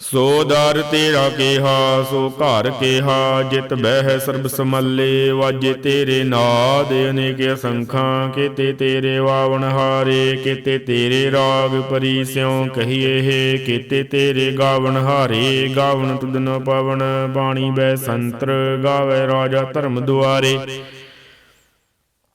ਸੋ ਦਰ ਤੇਰਾ ਕੇਹਾ, ਸੋ ਘਰ ਕੇਹਾ, ਜਿਤ ਬਹਿ ਸਰਬ ਸਮੱਲੇ, ਵਾਜੇ ਤੇਰੇ ਨਾਦ, ਅਨੇਕ ਅਸੰਖਾਂ, ਕੀਤੇ ਤੇਰੇ ਵਾਵਣ ਹਾਰੇ, ਕੀਤੇ ਤੇਰੇ ਰਾਗ ਪਰੀ ਸਿਉ ਕਹੀਏ ਹੈ, ਕੀਤੇ ਤੇਰੇ ਗਾਵਣ ਹਾਰੇ, ਗਾਵਣ ਤੁਧ ਨ ਪਵਨ ਬਾਣੀ ਬੈ ਸੰਤਰ, ਗਾਵੇ ਰਾਜਾ ਧਰਮ ਦੁਆਰੇ।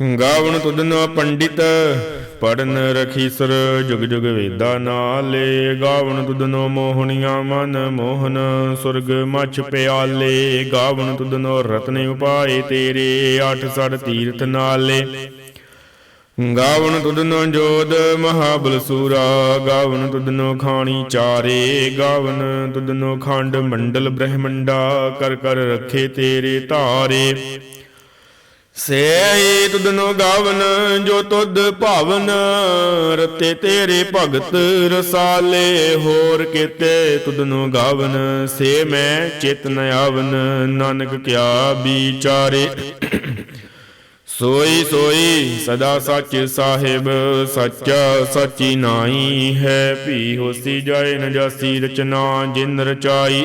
ਗਾਵਣ ਤੁਧਨੋ ਪੰਡਿਤ, ਪੜਨ ਰਖੀਸਰ ਜੁਗ ਜੁਗ ਵੇਦਾ ਨਾਲੇ। ਗਾਵਣ ਤੁਧਨੋ ਮੋਹਣੀਆਂ ਮਨ ਮੋਹਨ, ਸੁਰਗ ਮਛ ਪਿਆਲੇ। ਗਾਵਣ ਤੁਧਨੋ ਰਤਨ ਉਪਾਏ ਤੇਰੇ ਅੱਠ ਸੜ ਤੀਰਥ ਨਾਲੇ। ਗਾਵਣ ਤੁਦਨੋ ਜੋਦ ਮਹਾਬਲ ਸੂਰਾ ਗਾਵਣ ਤੁਧਨੋ ਖਾਣੀ ਚਾਰੇ। ਗਾਵਣ ਤੁਧਨੋ ਖੰਡ ਮੰਡਲ ਬ੍ਰਹਮੰਡਾ, ਕਰ ਕਰ ਰੱਖੇ ਤੇਰੇ ਧਾਰੇ। ਸੇ ਤੁਧਨੋ ਗਾਵਨ, ਜੋ ਤੁਧ ਭਾਵਨ। ਰਤੇ ਤੇਰੇ ਭਗਤ ਰਸਾਲੇ, ਹੋਰ ਕੀਤੇ ਤੁਧਨੋ ਗਾਵਨ। ਸੇ ਮੈਂ ਚਿਤ ਆਵਨ, ਨਾਨਕ ਕਿਆ ਵਿਚਾਰੇ। ਸੋਈ ਸੋਈ ਸਦਾ ਸੱਚ ਸਾਹਿਬ, ਸੱਚਾ ਸੱਚੀ ਨਾਈ ਹੈ। ਭੀ ਹੋਸੀ ਜਾਏ ਨ ਰਚਨਾ, ਜਿਨ ਰਚਾਈ।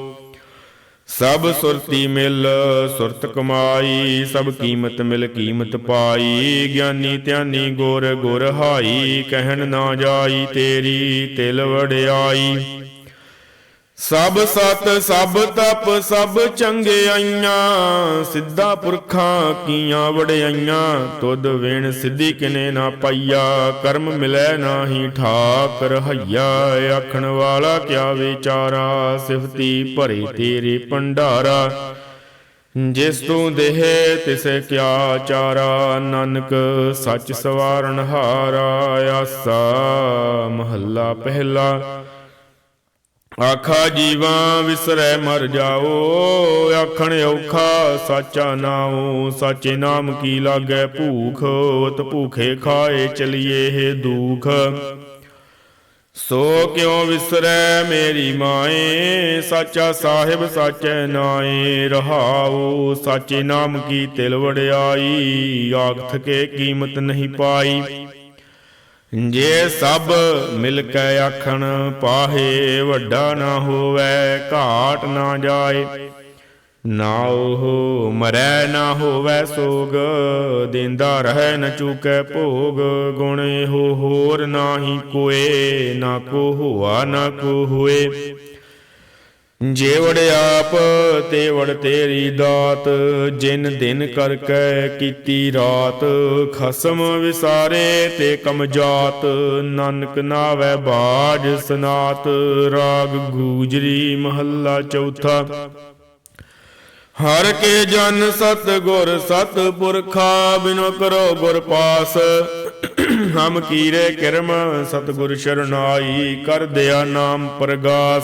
ਸਭ ਸੁਰਤੀ ਮਿਲ, ਸੁਰਤ ਕਮਾਈ, ਸਭ ਕੀਮਤ ਮਿਲ, ਕੀਮਤ ਪਾਈ। ਗਿਆਨੀ ਧਿਆਨੀ ਗੁਰ ਗੁਰ ਹਾਈ, ਕਹਿਣ ਨਾ ਜਾਈ ਤੇਰੀ, ਤਿਲ ਵੜਿਆਈ ਸਭ ਸਤ, ਸਭ ਤਪ, ਸਭ ਚੰਗਿਆਈਆਂ ਸਿੱਧਾ ਪੁਰਖਾਂ ਕੀਆਂ ਵੜਿਆਈਆਂ ਤੁਧ ਵੇਣ ਸਿੱਧੀ ਕਿਨੇ ਨਾ ਪਾਈਆ, ਕਰਮ ਮਿਲੈ ਨਾਹੀ ਠਾਕ ਰਹਈਆ ਆਖਣ ਵਾਲਾ ਕਿਆ ਵਿਚਾਰਾ, ਸਿਫਤੀ ਭਰੇ ਤੇਰੇ ਭੰਡਾਰਾ। ਜਿਸ ਤੂੰ ਦੇਹ, ਤਿਸੇ ਕਿਆ ਚਾਰਾ, ਨਾਨਕ ਸੱਚ ਸਵਾਰਨ ਹਾਰਾ, ਆਸਾ ਮਹੱਲਾ ਪਹਿਲਾ। ਆਖਾ ਜੀਵਾਂ ਵਿਸਰੈ ਮਰ ਜਾਓ, ਆਖਣ ਔਖਾ ਸਾਚਾ ਨਾਉ, ਸਾਚੇ ਨਾਮ ਕੀ ਲਾਗੈ ਭੂਖ, ਉਤ ਭੂਖੇ ਖਾਏ ਚਲੀਏ ਹੈ ਦੁਖ। ਸੋ ਕਿਉ ਵਿਸਰੈ ਮੇਰੀ ਮਾਏ, ਸਾਚਾ ਸਾਹਿਬ ਸਾਚੈ ਨਾਏ, ਰਹਾਉ ਸਾਚੇ ਨਾਮ ਕੀ ਤਿਲ ਵੜਿਆਈ ਆਖ ਕੇ ਕੀਮਤ ਨਹੀਂ ਪਾਈ। ਜੇ ਸਭ ਮਿਲ ਕੇ ਆਖਣ, ਪਾਹੇ ਵੱਡਾ ਨਾ ਹੋਵੇ, ਘਾਟ ਨਾ ਜਾਏ। ਨਾ ਉਹ ਮਰੈ ਨਾ ਹੋਵੈ ਸੋਗ, ਦਿੰਦਾ ਰਹਿ ਨ ਚੂਕੈ ਭੋਗ। ਗੁਣ ਹੋ ਹੋਰ ਨਾਹੀ ਕੋਏ, ਨਾ ਕੋ ਹੋਆ ਨਾ ਕੋ ਹੋਏ। ਜੇਵੜ ਆਪ ਤੇਵੜ ਤੇਰੀ ਦਾਤ, ਜਿਨ ਦਿਨ ਕਰਕੇ ਕੀਤੀ ਰਾਤ, ਖਸਮ ਵਿਸਾਰੇ ਤੇ ਕਮ ਜਾਤ, ਨਾਨਕ ਨਾਵੈ ਬਾਜ ਸਨਾਤ, ਰਾਗ ਗੂਜਰੀ ਮਹੱਲਾ ਚੌਥਾ। ਹਰ ਕੇ ਜਨ ਸਤ ਗੁਰ ਸਤ ਪੁਰਖਾ, ਬਿਨੋ ਕਰੋ ਗੁਰ ਪਾਸ। ਹਮ ਕੀਰੇ ਕਿਰਮ ਸਤ ਗੁਰ ਸ਼ਰਨਾਈ, ਕਰ ਦਿਆ ਨਾਮ ਪ੍ਰਗਾਸ।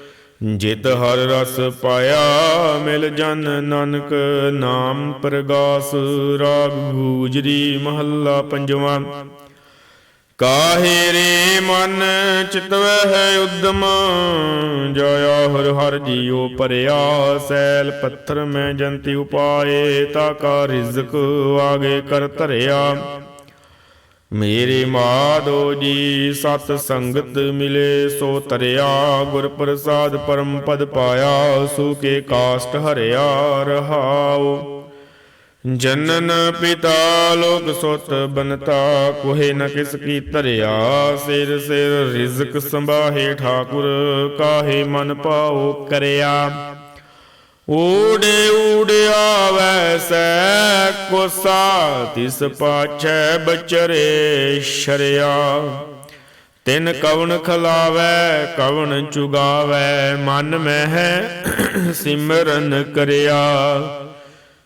ਜਿਤ ਹਰ ਰਸ ਪਾਇਆ ਮਿਲ ਜਨ ਨਾਨਕ, ਨਾਮ ਪ੍ਰਗਾਸ ਰਾਗ ਗੂਜਰੀ ਮਹੱਲਾ ਪੰਜਵਾਂ। ਕਾਹੇ ਰੇ ਮਨ ਚਿਤਵਹਿ ਹੈ ਉਦਮ, ਜਾਇਆ ਹਰ ਹਰ ਜੀਉ ਪਰਿਆ ਸੈਲ ਪੱਥਰ ਮੈਂ ਜੰਤੀ ਉਪਾਏ, ਤਾ ਕਾ ਰਿਜ਼ਕ ਆਗੇ ਕਰ ਧਰਿਆ। ਮੇਰੇ ਮਾਧੋ ਜੀ ਸਤ ਸੰਗਤ ਮਿਲੇ, ਸੋ ਤਰਿਆ ਗੁਰ ਪ੍ਰਸਾਦ ਪਰਮ ਪਦ ਪਾਇਆ ਸੁਕੇ ਕਾਸ਼ਟ ਹਰਿਆ ਰਹਾਉ। ਜਨਨ ਪਿਤਾ ਲੋਕ ਸੁਤ ਬਨਤਾ, ਕੋਹੇ ਨ ਕਿਸ ਕੀ ਧਰਿਆ, ਸਿਰ ਸਿਰ ਰਿਜ਼ਕ ਸੰਭਾਹੇ ਠਾਕੁਰ, ਕਾਹੇ ਮਨ ਪਾਉ ਕਰਿਆ। ਊੜੇ ਊੜਿਆ ਵੈਸੈ ਕੋਸਾ, ਤਿਸ ਪਾਛੈ ਬਚਰੇ ਸ਼ਰਿਆ। ਤਿਨ ਕਵਣ ਖਲਾਵੈ, ਕਵਣ ਚੁਗਾਵੈ, ਮਨ ਮਹਿ ਸਿਮਰਨ ਕਰਿਆ।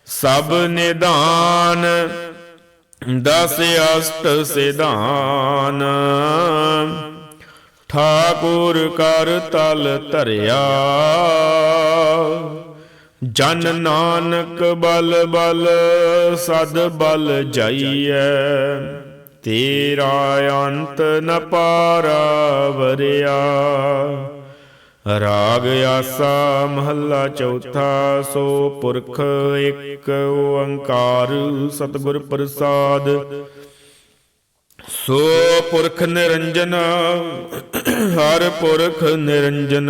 ਸਭ ਨਿਧਾਨ ਦਸ ਅਸ਼ਟ ਸਿਧਾਨ। ਠਾਕੁਰ ਕਰ ਤਲ ਧਰਿਆ। ਜਨ ਨਾਨਕ ਬਲ ਬਲ, ਸਦ ਬਲ ਜਾਈਐ। ਤੇਰਾ ਅੰਤ ਨ ਪਾਰਾ ਵਰਿਆ। ਰਾਗ ਆਸਾ ਮਹੱਲਾ ਚੌਥਾ, ਸੋ ਪੁਰਖ ਇੱਕ ਓੰਕਾਰ ਸਤਿਗੁਰ ਪ੍ਰਸਾਦ। ਸੋ ਪੁਰਖ ਨਿਰੰਜਨ, ਹਰ ਪੁਰਖ ਨਿਰੰਜਨ।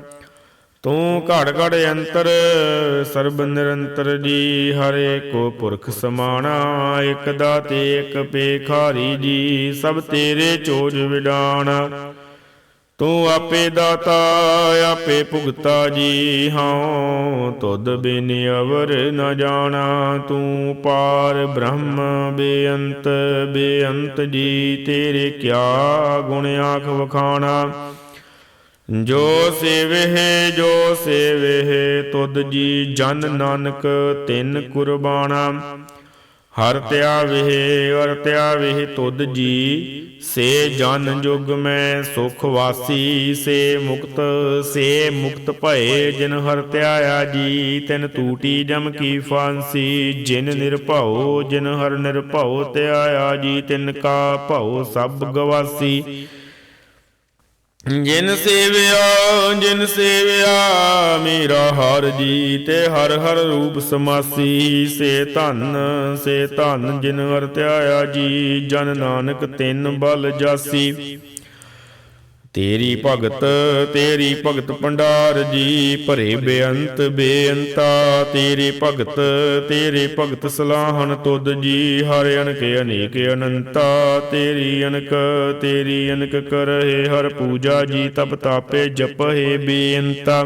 ਤੂੰ ਘੜ ਘੜ ਅੰਤਰ, ਸਰਬ ਨਿਰੰਤਰ ਜੀ, ਹਰੇ ਕੋ ਪੁਰਖ ਸਮਾਣਾ ਇਕ ਦਾਤੇ ਇਕ ਪੇਖਾਰੀ ਜੀ, ਸਭ ਤੇਰੇ ਚੋਜ ਵਿਡਾਣਾ। ਤੂੰ ਆਪੇ ਦਾਤਾ, ਆਪੇ ਭੁਗਤਾ ਜੀ ਹਾਂ ਤੁਧ ਬਿਨ ਅਵਰ ਨ ਜਾਣਾ। ਤੂੰ ਪਾਰ ਬ੍ਰਹਮ ਬੇਅੰਤ ਬੇਅੰਤ ਜੀ, ਤੇਰੇ ਕਿਆ ਗੁਣ ਆਖ ਵਖਾਣਾ। ਜੋ ਸੇਵਹਿ ਜੋ ਸੇਵਹਿ, ਤੁਧ ਜੀ ਜਨ ਨਾਨਕ ਤਿੰਨ ਕੁਰਬਾਨਾ। ਹਰ ਧਿਆਵਹਿ ਤਿਆ ਧਿਆਵਹਿ ਤੁਧ ਜੀ, ਸੇ ਜਨ ਜੁਗ ਮੈਂ ਸੁਖ ਵਾਸੀ, ਸੇ ਮੁਕਤ ਸੇ ਮੁਕਤ ਭਏ, ਜਿਨ ਹਰ ਧਿਆਇਆ ਜੀ, ਤਿਨ ਟੂਟੀ ਜਮ ਕੀ ਫਾਂਸੀ। ਜਿਨ ਨਿਰਭਉ, ਜਿਨ ਹਰ ਨਿਰਭਉ ਧਿਆਇਆ ਜੀ, ਤਿਨ ਕਾ ਭਉ ਸਭ ਗਵਾਸੀ। ਜਿਨ ਸੇਵਿਆ ਜਿਨ ਸੇਵਿਆ, ਮੇਰਾ ਹਰ ਜੀ ਤੇ ਹਰ ਹਰ ਰੂਪ ਸਮਾਸੀ। ਸੇ ਧਨ ਸੇ ਧਨ ਜਿਨ ਹਰ ਧਿਆਇਆ ਜੀ, ਜਨ ਨਾਨਕ ਤਿੰਨ ਬਲ ਜਾਸੀ। ਤੇਰੀ ਭਗਤ ਤੇਰੀ ਭਗਤ ਭੰਡਾਰ ਜੀ, ਭਰੇ ਬੇਅੰਤ ਬੇਅੰਤਾ। ਤੇਰੀ ਭਗਤ, ਤੇਰੇ ਭਗਤ ਸਲਾਹਨ ਤੁਧ ਜੀ, ਹਰ ਅਨਕ ਅਨੇਕ ਅਨੰਤਾ। ਤੇਰੀ ਅਨਕ ਤੇਰੀ ਅਨਕ ਕਰਹਿ ਹਰ ਪੂਜਾ ਜੀ, ਤਪ ਤਾਪੇ ਜਪਹਿ ਬੇਅੰਤਾ।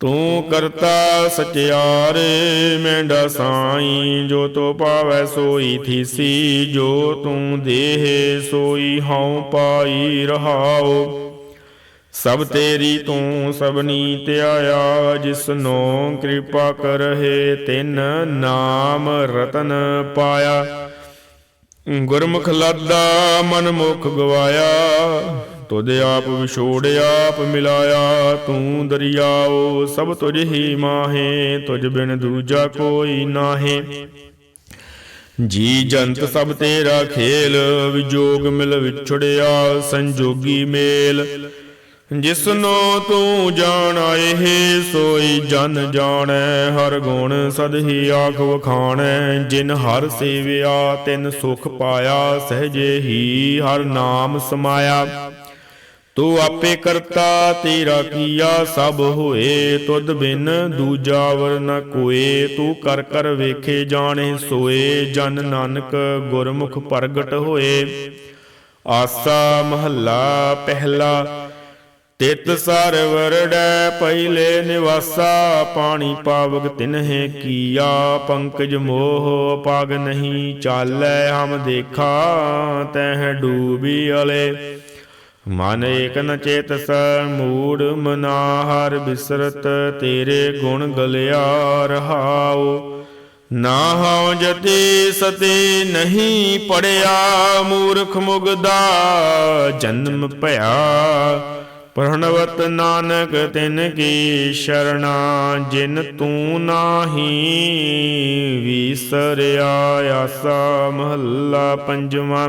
ਤੂੰ ਕਰਤਾ ਸਚਿਆਰ, ਮੈਂਡਾ ਸਾਈ, ਜੋ ਤੋ ਪਾਵੈ ਸੋਈ ਥੀਸੀ, ਜੋ ਤੂੰ ਦੇਹ ਸੋਈ ਹਉ ਪਾਈ ਰਹਾਓ। ਸਭ ਤੇਰੀ ਤੂੰ ਸਭਨੀ ਧਿਆਇਆ, ਜਿਸਨੋ ਕਿਰਪਾ ਕਰਹਿ, ਤਿਨ ਨਾਮ ਰਤਨ ਪਾਇਆ। ਗੁਰਮੁਖ ਲਾਦਾ ਮਨ ਮੁਖ ਗਵਾਇਆ ਤੁਧ ਆਪ ਵਿਛੋੜਿਆ ਆਪ ਮਿਲਾਇਆ, ਤੂੰ ਦਰਿਆਓ ਸਭ ਤੁਝ ਹੀ ਮਾਹੇ, ਤੁਝ ਬਿਨ ਦੂਜਾ ਕੋਈ ਨਾਹੇ। ਜੀ ਜੰਤ ਸਭ ਤੇਰਾ ਖੇਲ, ਵਿਜੋਗ ਮਿਲ ਵਿਛੜਿਆ, ਸੰਜੋਗੀ ਮੇਲ। ਜਿਸਨੋ ਤੂੰ ਜਾਣ ਆਏ ਸੋਈ ਜਨ ਜਾਣੈ, ਹਰ ਗੁਣ ਸਦ ਹੀ ਆਖ ਵਖਾਣੈ। ਜਿਨ ਹਰ ਸੇਵਿਆ, ਤਿਨ ਸੁਖ ਪਾਇਆ, ਸਹਜੇ ਹੀ ਹਰ ਨਾਮ ਸਮਾਇਆ। ਤੂੰ ਆਪੇ ਕਰਤਾ, ਤੇਰਾ ਕੀਆ ਸਭ ਹੋਏ। ਤੁਧ ਬਿਨ ਦੂਜਾ ਵਰ ਨ ਕੋਏ। ਤੂੰ ਕਰ ਕਰ ਵੇਖੇ, ਜਾਣੇ ਸੋਏ। ਜਨ ਨਾਨਕ ਗੁਰਮੁਖ ਪ੍ਰਗਟ ਹੋਏ। ਆਸਾ ਮਹੱਲਾ ਪਹਿਲਾ, ਤਿਤ ਸਰ ਵਰੜੈ ਪਹਿਲੇ ਨਿਵਾਸਾ। ਪਾਣੀ ਪਾਵਕ ਤਿਨਹਿ ਕੀਆ, ਪੰਕਜ ਮੋਹ ਪਾਗ ਨਹੀਂ ਚਾਲੈ। ਹਮ ਦੇਖਾ, ਤਹਿ ਡੂਬੀ ਅਲੇ। ਮਨ ਏਕ ਨ ਚੇਤਸ, ਮੂੜ ਮਨਾ ਹਰ ਬਿਸਰਤ, ਤੇਰੇ ਗੁਣ ਗਲਿਆ ਰਹਾਉ ਨਾ ਹਉ ਜਤੀ ਸਤੀ ਨਹੀਂ ਪੜਿਆ, ਮੂਰਖ ਮੁਗਦਾ ਜਨਮ ਭਇਆ। ਪ੍ਰਣਵਤ ਨਾਨਕ ਤਿਨ ਕੀ ਸ਼ਰਣਾ, ਜਿਨ ਤੂੰ ਨਾਹੀ ਵਿਸਰਿਆ, ਆਸਾ ਮਹੱਲਾ ਪੰਜਵਾਂ।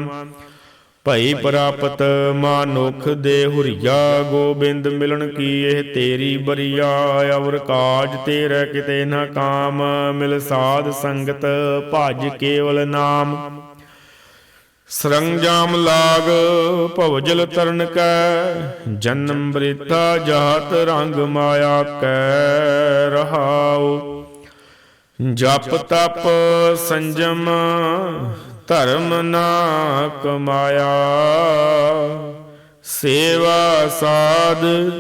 ਭਈ ਪ੍ਰਾਪਤ ਮਾਨੁਖ ਦੇ ਹੁਰੀਆ, ਗੋਬਿੰਦ ਮਿਲਣ ਕੀ ਇਹ ਤੇਰੀ ਬਰੀਆ? ਅਵਰ ਕਾਜ ਤੇਰੇ ਕਿਤੇ ਨਾ ਕਾਮ, ਮਿਲ ਸਾਧ ਸੰਗਤ ਭਜ ਕੇਵਲ ਨਾਮ। ਸਰੰਜਾਮ ਲਾਗ, ਭਵਜਲ ਤਰਨ ਕੈ, ਜਨਮ ਬ੍ਰਿਤਾ ਜਾਤ ਰੰਗ ਮਾਇਆ ਕੈ, ਰਹਾਉ। ਜਪ ਤਪ ਸੰਜਮ ਧਰਮ ਨਾ ਕਮਾਇਆ। ਸੇਵਾ ਸਾਧ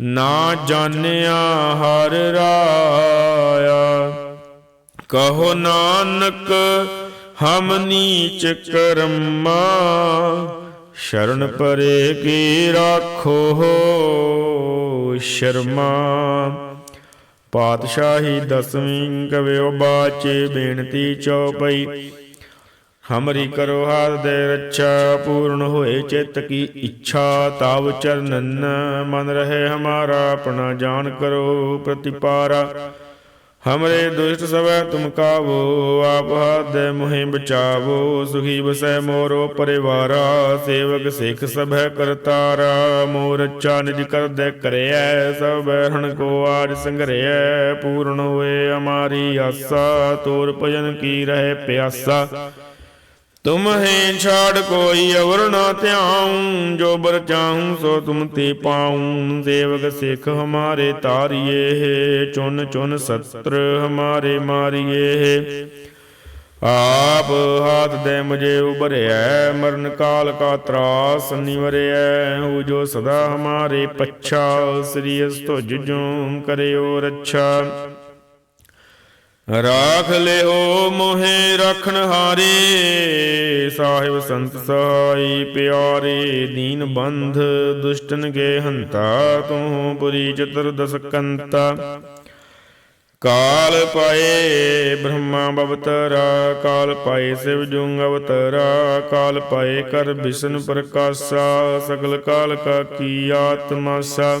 ਨਾ ਜਾਣਿਆ ਹਰ ਰਾਇਆ। ਕਹੋ ਨਾਨਕ, ਹਮ ਨੀਚ ਕਰਮਾ, ਸ਼ਰਨ ਪਰੇ ਕੀ ਰਾਖੋ ਸ਼ਰਮਾ। ਪਾਤਸ਼ਾਹੀ ਦਸਵੀਂ ਕਵਿਓ ਬਾਚੇ ਬੇਨਤੀ ਚਉਪਈ। ਹਮਰੀ ਕਰੋ ਹਰ ਦੇ ਰੱਛਾ ਪੂਰਨ ਹੋਏ ਚਿੱਤ ਕੀ ਇੱਛਾ, ਤਾਵ ਚਰਨਨ ਮਨ ਰਹੇ ਹਮਾਰਾ, ਆਪਣਾ ਜਾਨ ਕਰੋ ਪ੍ਰਤਿਪਾਰਾ। ਹਮਰੇ ਦੁਸ਼ਟ ਸਵੈ ਤੁਮ ਕਾਵੋ, ਆਪ ਹੱਥ ਮੁਹਿ ਬਚਾਵੋ ਸੁਖੀ ਬਸੈ ਮੋਰੋ ਪਰਿਵਾਰਾ, ਸੇਵਕ ਸਿੱਖ ਸਭੈ ਕਰਤਾਰਾ ਮੋਰ ਅੱਛਾ ਨਿਜ ਕਰਦੈ ਕਰਿਐ, ਸਭ ਬਹਿਣ ਕੋ ਆਜ ਸੰਗਰਿਐ, ਪੂਰਨ ਹੋਏ ਹਮਾਰੀ ਆਸਾ, ਤੋਰ ਭਜਨ ਕੀ ਰਹੇ ਪਿਆਸਾ। ਤੁਮ ਛਾੜ ਕੋਈ ਅਵਰ ਨਾ ਧਿਆਉ, ਜੋ ਬਰ ਚਾਹੂੰ ਸੋ ਤੁਮ ਤੇ ਪਾਉ। ਸੇਵਕ ਸਿੱਖ ਹਮਾਰੇ ਤਾਰੀਏ, ਚੁਨ ਚੁਨ ਸਤਰ ਹਮਾਰੇ ਮਾਰੀਏ। ਹੈ ਆਪ ਹਾਥ ਦੇ ਮੁਝੇ ਉਬਰਿਐ ਮਰਨ ਕਾਲ ਕਾ ਤਰਾਸ ਨਿਵਰਿਐ। ਹੋ ਜੋ ਸਦਾ ਹਮਾਰੇ ਪੱਛਾ, ਸ੍ਰੀ ਅਸ ਤੁਜ ਜੂਮ ਕਰਿਓ ਰੱਛਾ। ਰਾਖ ਲਿਓ ਮੋਹਿ ਰਖਣ ਹਾਰੇ, ਸਾਹਿਬ ਸੰਤ ਸਹਾਈ ਪਿਆਰੇ, ਦੀਨ ਬੰਧ ਦੁਸ਼ਟਨ ਕੇ ਹੰਤਾ ਤੂੰ ਪੁਰੀ ਚਤੁਰ ਦਸ ਕਾਲ ਪਾਏ ਬ੍ਰਹਮਾ ਬਵਤਰਾ, ਕਾਲ ਪਾਏ ਸਿਵ ਜੁੰਗ ਅਵਤਰਾ, ਕਾਲ ਪਾਏ ਕਰ ਵਿਸ਼ਨ ਪ੍ਰਕਾਸ਼ਾ, ਸਗਲ ਕਾਲ ਕਾ ਕੀ ਆਤਮਾਸਾ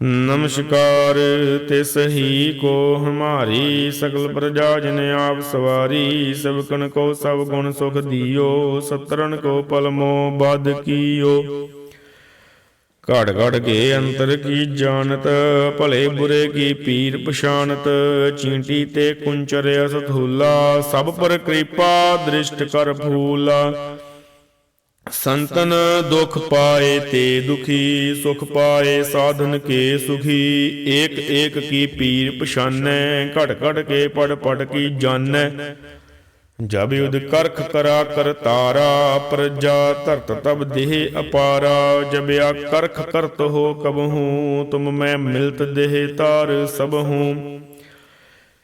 ਨਮਸਕਾਰ ਤਿਸ ਹੀ ਕੋ ਹਮਾਰੀ ਸਗਲ ਪ੍ਰਜਾ ਜਨ ਆਪ ਸਵਾਰੀ ਸਭ ਕੋ ਸਭ ਗੁਣ ਸੁਖ ਦਿਓ ਸਤਰਨ ਕੋ ਪਲਮੋ ਬਦ ਕੀਓ। ਘੜ ਘੜ ਕੇ ਅੰਤਰ ਕੀ ਜਾਣਤ, ਭਲੇ ਬੁਰੇ ਕੀ ਪੀਰ ਪਛਾਨਤ ਚੀਂਟੀ ਤੇ ਕੁੰਚਰ ਅਸਥੂਲਾ, ਸਭ ਪਰ ਕਿਰਪਾ ਦ੍ਰਿਸ਼ਟ ਕਰ ਫੂਲਾ। ਸੰਤਨ ਦੁਖ ਪਾਏ ਤੇ ਦੁਖੀ, ਸੁਖ ਪਾਏ ਸਾਧਨ ਕੇ ਸੁਖੀ। ਏਕ ਏਕ ਕੀ ਪੀਰ ਪਛਾਨੈ ਘਟ ਘਟ ਕੇ ਪੜ ਪੜ ਕੀ ਜਾਣੈ ਜਬ ਯੁਧ ਕਰਖ ਕਰਾ, ਕਰ ਤਾਰਾ, ਪ੍ਰਜਾ ਧਰਤ ਤਬ ਦੇਹ ਅਪਾਰਾ। ਜਬ ਆ ਕਰਖ ਕਰਤ ਹੋ ਕਬਹੂ, ਤੁਮ ਮੈਂ ਮਿਲਤ ਦੇਹ ਤਾਰ ਸਭ ਹੂੰ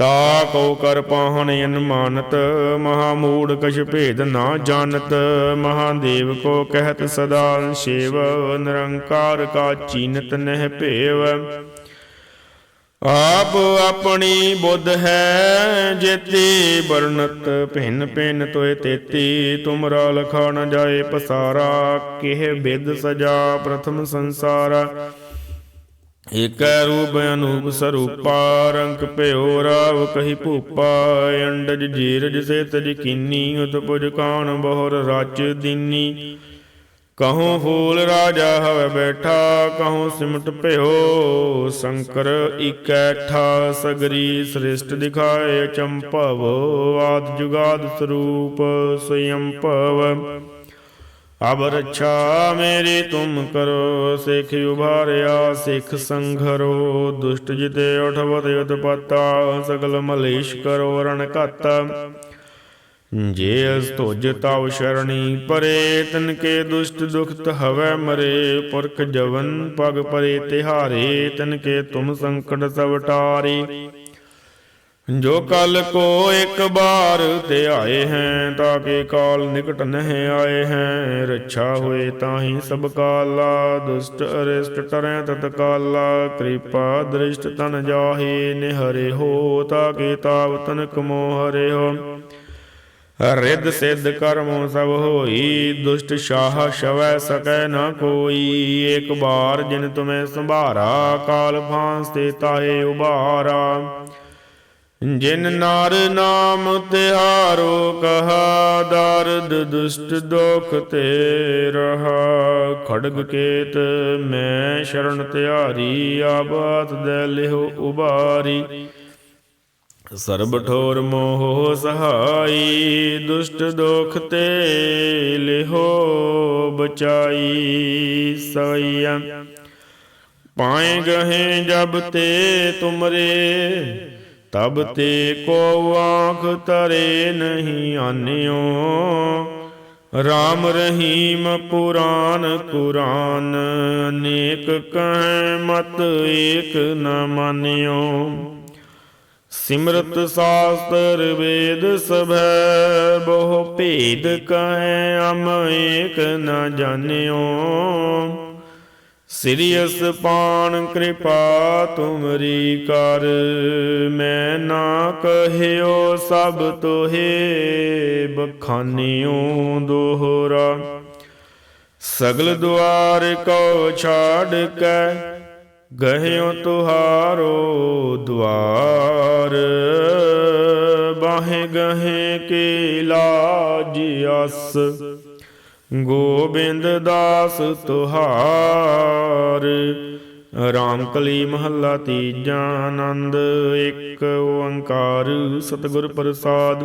ਤਾ ਕਉ ਕਰ ਪਾਹਣ ਅਨਮਾਨਤ ਮਹਾ ਮੂੜ ਕਛ ਭੇਦ ਨਾ ਜਾਣਤ ਮਹਾਦੇਵ ਕੋ ਕਹਿਤ ਸਦਾ ਸ਼ੇਵ, ਨਿਰੰਕਾਰ ਕਾ ਚੀਨਤ ਨਹਿ ਭੇਵ। ਆਪ ਆਪਣੀ ਬੁੱਧ ਹੈ, ਜੇਤੀ ਵਰਣਤ, ਭਿੰਨ ਭਿੰਨ ਤੋਏ ਤੇਤੀ ਤੁਮਰਾ ਲਖਾ ਨ ਜਾਏ ਪਸਾਰਾ, ਕਿਹ ਬਿਦ ਸਜਾ ਪ੍ਰਥਮ ਸੰਸਾਰਾ। ਏਕੈ ਰੂਪ ਅਨੂਪ ਸਰੂਪਾ, ਰੰਗ ਭਇਓ ਰਾਵ ਕਹੀ ਭੂਪਾ, ਅੰਡਜ ਜੀਰਜ ਸੇ ਤਜ ਕੀਨੀ, ਉਤਪੁਜ ਕਾਣ ਬਹੁਰ ਰਚ ਦੀਨੀ। ਕਹੂੰ ਫੂਲ ਰਾਜਾ ਹਵ ਬੈਠਾ, ਕਹੂੰ ਸਿਮਟ ਭਇਓ ਸ਼ੰਕਰ ਇਕੈਠਾ ਸਗਰੀ ਸ੍ਰਿਸ਼ਟ ਦਿਖਾਏ ਚੰਪਵ, ਆਦ ਜੁਗਾਦ ਸਰੂਪ ਸਯੰ ਭਵ। ਅਬ ਰੱਛਾ ਮੇਰੀ ਤੁਮ ਕਰੋ, ਸਿੱਖ ਉਭਾਰਿਆ, ਸਿੱਖ ਸੰਘਰੋ ਦੁਸ਼ਟ ਜਿਤੇ ਉਠਵਤ, ਉਤਪਤਾ, ਸਗਲ ਮਲੇਸ਼ ਕਰੋ, ਰਣ ਘਤ। ਜੇ ਅਸ ਤੁਜ ਤਵ ਸ਼ਰਣੀ, ਪਰੇ ਤਨ ਕੇ ਦੁਸ਼ਟ ਦੁਖਤ ਹਵੈ ਮਰੇ, ਪੁਰਖ ਜਵਨ ਪਗ ਪਰੇ ਤਿਹਾਰੇ, ਤਨ ਕੇ ਤੁਮ ਸੰਕਟ ਸਭ ਜੋ ਕਲ ਕੋ ਇੱਕ ਬਾਰ ਤੇ ਆਏ ਹੈ, ਤਾਂ ਕਿ ਕਾਲ ਨਿਕਟ ਨਹਿ ਆਏ ਹੈ। ਰੱਛਾ ਹੋਏ ਤਾਹੀ ਸਭ ਕਾਲਾ, ਦੁਸ਼ਟ ਅਰਿਸ਼ਟ ਟਰੈ ਤਤ ਕਾਲਾ ਕਿਰਪਾ ਦ੍ਰਿਸ਼ਟ ਤਨ ਜਾਹੇ, ਨਿਹਰੇ ਹੋ, ਤਾਂ ਕਿ ਤਾਵ ਤਨ ਕਮੋ ਹਰੇ ਹੋ। ਰਿੱਧ ਸਿੱਧ ਕਰਮੋ ਸਭ ਹੋਈ, ਦੁਸ਼ਟ ਸ਼ਾਹ ਸ਼ਵੈ ਸਕੈ ਨਾ ਕੋਈ। ਇੱਕ ਬਾਰ ਜਿਨ ਤੁਮੈ ਸੰਭਾਰਾ, ਕਾਲ ਫਾਂਸ ਤੇ ਤਾਏ ਉਬਾਰਾ ਜਿਨ ਨਾਰ ਨਾਮ ਤਿਹਾਰੋ ਕਹਾ, ਦਰਦ ਦੁਸ਼ਟ ਦੁਖ ਤੇ ਰਹਾ। ਖੜਗ ਕੇਤ ਮੈਂ ਸ਼ਰਨ ਤਿਹਾਰੀ ਆਬਾਤ ਦੇ ਲਿਹੁ ਉਬਾਰੀ। ਸਰਬ ਠੋਰ ਮੋਹ ਸਹਾਈ, ਦੁਸ਼ਟ ਦੁਖ ਤੇ ਲਿਹੋ ਬਚਾਈ। ਸਈਆ, ਪਾਏ ਗਹੇ ਜਬ ਤੇ ਤੁਮਰੇ ਤਬ ਤੇ ਕੋ ਆਖ ਤਰੇ ਨਹੀਂ ਆਨਿਓ। ਰਾਮ ਰਹੀਮ ਪੁਰਾਨ ਕੁਰਾਨ ਅਨੇਕ ਕਹਿ ਮਤ ਏਕ ਨ ਮਾਨਿਓ। ਸਿਮਰਤ ਸਾਸਤਰ ਵੇਦ ਸਭੈ, ਬਹੁ ਭੇਦ ਕਹੈ ਅਮ ਏਕ ਨ ਜਾਣਿਓ। ਸ੍ਰੀ ਅਸਪਾਨ ਕਿਰਪਾ ਤੁਮਰੀ ਕਰ। ਮੈਂ ਨਾ ਕਹਿਓ ਸਭ ਤੋਹੇ, ਬਖਾਨਿਓ ਦੋਹਰਾ। ਸਗਲ ਦੁਆਰ ਕੋ ਛਾੜ ਕੇ, ਗਹਿਓ ਤੁਹਾਰੋ ਦੁਆਰ। ਬਾਹੇ ਗਹੇ ਕੇ ਲਾਜ ਅਸ ਗੋਬਿੰਦ ਦਾਸ ਤੁਹਾਰ ਰਾਮ ਕਲੀ ਮਹੱਲਾ ਤੀਜਾ ਆਨੰਦ ਇੱਕ ਓੰਕਾਰ ਸਤਿਗੁਰ ਪ੍ਰਸਾਦ।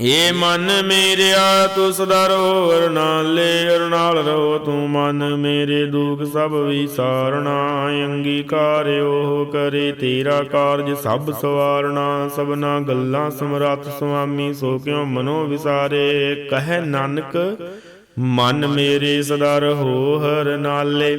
ਏ ਮਨ ਮੇਰਿਆ, ਤੂੰ ਸਦਾ ਰਹੋ, ਅਰਨਾਲੇ ਅਰਨਾਲ ਰਹੋ, ਤੂੰ ਮਨ ਮੇਰੇ ਦੁਖ ਸਭ ਵਿਸਾਰਣਾ, ਅੰਗੀਕਾਰਿਓ ਕਰੇ ਤੇਰਾ ਕਾਰਜ ਸਭ ਸਵਾਰਣਾ, ਸਭਨਾ ਗੱਲਾਂ ਸਮਰੱਥ ਸੁਆਮੀ ਸੋ ਕਿਉ ਮਨੋ ਵਿਸਾਰੇ? ਕਹੈ ਨਾਨਕ, ਮਨ ਮੇਰੇ ਸਦਾ ਰਹੋ ਹਰ ਨਾਲੇ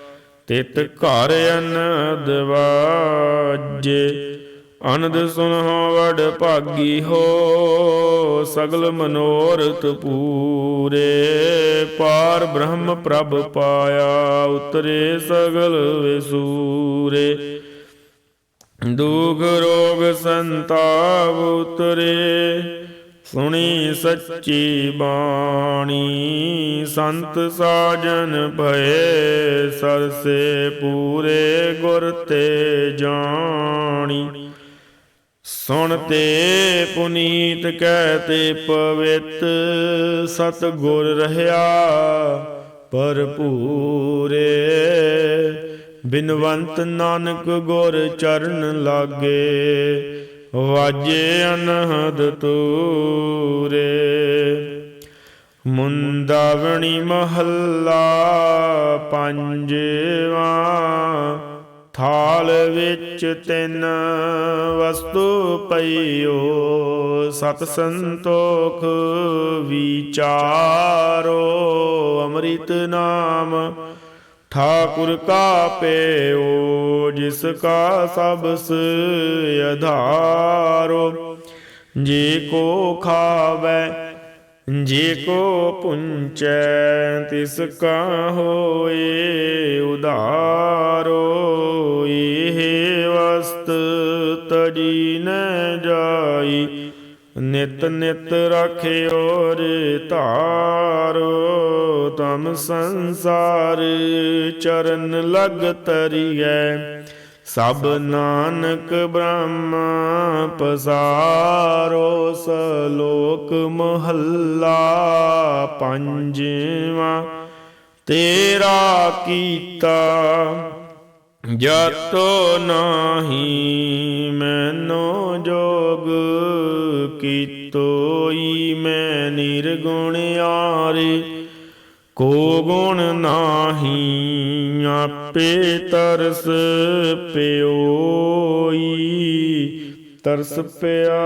ਤਿਤ ਘਰ ਅਨੰਦ ਵਾਜੇ। ਅਨੰਦ ਸੁਨਹੁ ਵਡ ਭਾਗੀ ਹੋ, ਸਗਲ ਮਨੋਰਥ ਪੂਰੇ। ਪਾਰ ਬ੍ਰਹਮ ਪ੍ਰਭ ਪਾਇਆ, ਉਤਰੇ ਸਗਲ ਵਿਸੂਰੇ। ਦੁਖ ਰੋਗ ਸੰਤਾਪ ਉਤਰੇ। ਸੁਣੀ ਸੱਚੀ ਬਾਣੀ, ਸੰਤ ਸਾਜਨ ਭਏ ਸਰਸੇ ਪੂਰੇ ਗੁਰ ਤੇ ਜਾਣੀ। ਸੁਣ ਤੇ ਪੁਨੀਤ ਕਹਿ ਤੇ ਪਵਿੱਤ ਸਤ ਗੁਰ ਰਹਾ ਭਰਪੂਰੇ। ਬਿਨਵੰਤ ਨਾਨਕ ਗੁਰ ਚਰਨ ਲਾਗੇ ਵਾਜੇ ਅਨਹਦ ਤੂਰੇ, ਮੁੰਦਾਵਣੀ ਮਹੱਲਾ ਪੰਜਵਾ, ਥਾਲ ਵਿੱਚ ਤਿੰਨ ਵਸਤੂ ਪਈਓ ਸਤ ਸੰਤੋਖ ਵਿਚਾਰੋ, ਅੰਮ੍ਰਿਤ ਨਾਮ ਠਾਕੁਰ ਕਾ ਪੇਓ ਜਿਸ ਕਾ ਸਬਸ ਆਧਾਰੋ ਜੇ ਕੋ ਖਾਵੇ, ਜੇ ਕੋ ਪੁੰਚੈ, ਤਿਸ ਕਾ ਹੋਏ ਉਧਾਰੋ। ਇਹ ਵਸਤ ਤਜੀ ਨ ਜਾਈ ਨਿਤ ਨਿਤ ਰਖਿਓ ਰੇ ਧਾਰੋ ਤਮ ਸੰਸਾਰ ਚਰਨ ਲਗ ਤਰੀਐ। ਸਭ ਨਾਨਕ ਬ੍ਰਹਮਾ ਪਸਾਰੋ, ਸਲੋਕ ਮਹੱਲਾ ਪੰਜਵਾ। ਤੇਰਾ ਕੀਤਾ ਜਤੋ ਨਾਹੀ ਮੈਨੋ ਜੋਗ ਕੀਤੋਈ, ਮੈਂ ਨਿਰਗੁਣ ਆਰੇ ਕੋ ਗੁਣ ਨਾਹੀ ਆਪੇ ਤਰਸ ਪਿਓਈ। ਤਰਸ ਪਿਆ,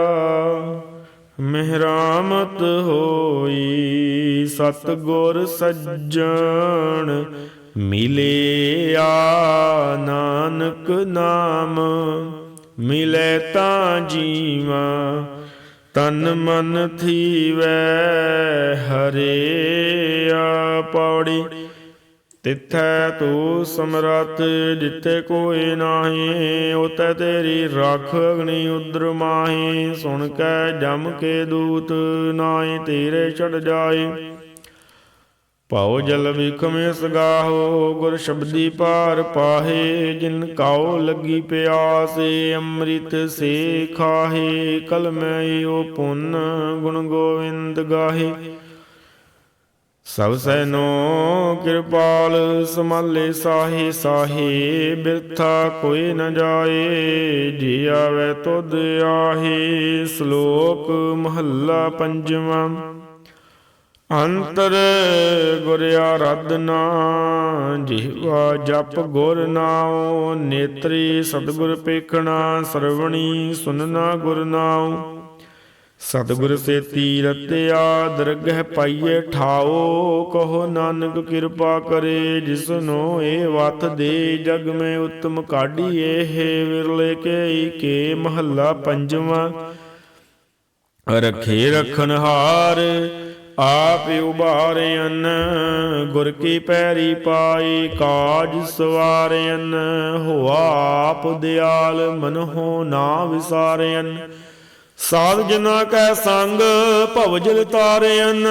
ਮਹਿਰਾਮਤ ਹੋਈ। ਸਤ ਗੁਰ ਸੱਜਣ ਮਿਲਿਆ ਨਾਨਕ ਨਾਮ, ਮਿਲੇ ਤਾਂ ਜੀਵਾ, ਤਨ ਮਨ ਥੀਵੈ ਹਰਿਆ ਪੌੜੀ ਤਿੱਥੈ ਤੂ ਸਮਰਤ ਜਿੱਥੇ ਕੋਈ ਨਾਹੀ ਉਤੈ ਤੇਰੀ ਰੱਖ ਅਗਨੀ ਉਦਰ ਮਾਹੀ। ਸੁਣ ਕੇ ਜਮ ਕੇ ਦੂਤ ਨਾਹੀ, ਤੇਰੇ ਛੜ ਜਾਏ। ਭਾਉ ਜਲ ਵਿਖਮੇ ਸਗਾਹੋ, ਗੁਰ ਸ਼ਬਦੀ ਪਾਰ ਪਾਹੇ, ਜਿਨ ਕਾਉ ਲੱਗੀ ਪਿਆਸੇ, ਅੰਮ੍ਰਿਤ ਸੇ ਖਾਹੇ ਕਲਮੈ ਪੁੰਨ ਗੁਣ ਗੋਵਿੰਦ ਗਾਹੇ। ਸਭ ਸੈਨੋ ਕਿਰਪਾਲ, ਸਮਾਲੇ ਸਾਹੇ ਸਾਹੇ, ਬਿਰਥਾ ਕੋਈ ਨ ਜਾਏ, ਜੀ ਆਵੇ ਤੁਧ ਆਹੇ, ਸ਼ਲੋਕ ਮਹੱਲਾ ਪੰਜਵਾਂ। ਅੰਤਰ ਗੁਰ ਆਰਾਧਨਾ ਜਿਹਵਾ ਜਪ ਗੁਰ ਨਾਉ, ਨੇਤਰੀ ਸਤਿਗੁਰ ਪੇਖਣਾ, ਸਰਵਣੀ ਸੁਨਣਾ ਗੁਰ ਨਾਉ। ਸਤਿਗੁਰ ਸੇਤੀ ਰਤਿਆ ਦਰਗਹਿ ਪਾਈਏ ਠਾਓ ਕਹੋ ਨਾਨਕ ਕਿਰਪਾ ਕਰੇ ਜਿਸਨੋ ਇਹ ਵਤ ਦੇ, ਜਗ ਮੈਂ ਉਤਮ ਕਾਢੀ ਇਹ ਵਿਰਲੇ ਕੇ ਕੇ ਮਹੱਲਾ ਪੰਜਵਾਂ। ਰਖੇ ਰਖਨ ਹਾਰ ਆਪ ਉਬਾਰਿਆਨ ਗੁਰ ਕੀ ਪੈਰੀ ਪਾਈ, ਕਾਜ ਸਵਾਰਿਆਨ ਹੋਆ ਆਪ ਦਿਆਲ, ਮਨ ਨਾ ਵਿਸਾਰਿਆਨ ਸਾਧ ਜਨਾ ਕੈ ਸੰਗ ਭਵਜਲ ਤਾਰਿਆਨ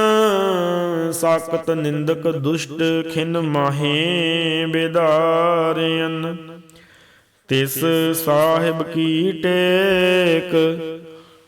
ਸਾਕਤ ਨਿੰਦਕ ਦੁਸ਼ਟ ਖਿਨ ਮਾਹੇ ਬੇਦਾਰਿਆਨ ਤਿਸ ਸਾਹਿਬ ਕੀ ਟੇਕ